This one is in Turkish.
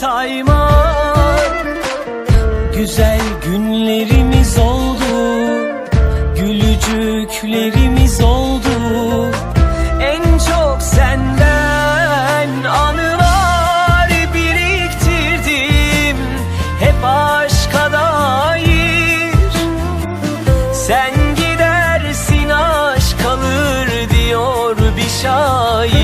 saymak Güzel günlerimiz oldu Gülücüklerimiz oldu. En çok senden anılar biriktirdim. Hep aşka dair. Sen gidersin aşk kalır diyor bir şair.